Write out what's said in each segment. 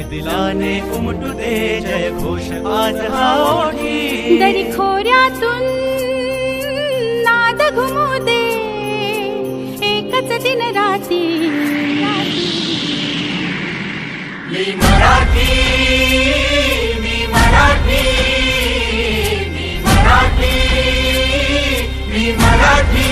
एक दिलाने उमटू दे जय घोष आज हा ओठी दरी खोऱ्यातून नाद घुमू दे. एकच दिन राती. मी मराठी मी मराठी मी मराठी मी मराठी.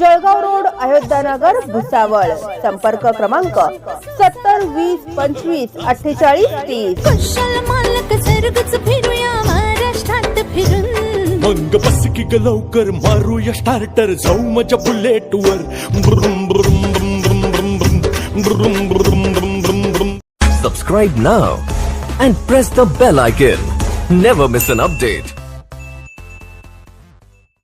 जळगाव रोड अयोध्यानगर भुसावळ संपर्क क्रमांक सत्तर वीस पंचवीस अठ्ठेचाळीस तीस मालक सर्गच फिरूया महाराष्ट्रात फिरून मग बस की ग लवकर मारूया स्टार्टर जाऊ माझ्या बुलेट वर Subscribe now and press the bell icon. Never miss an update.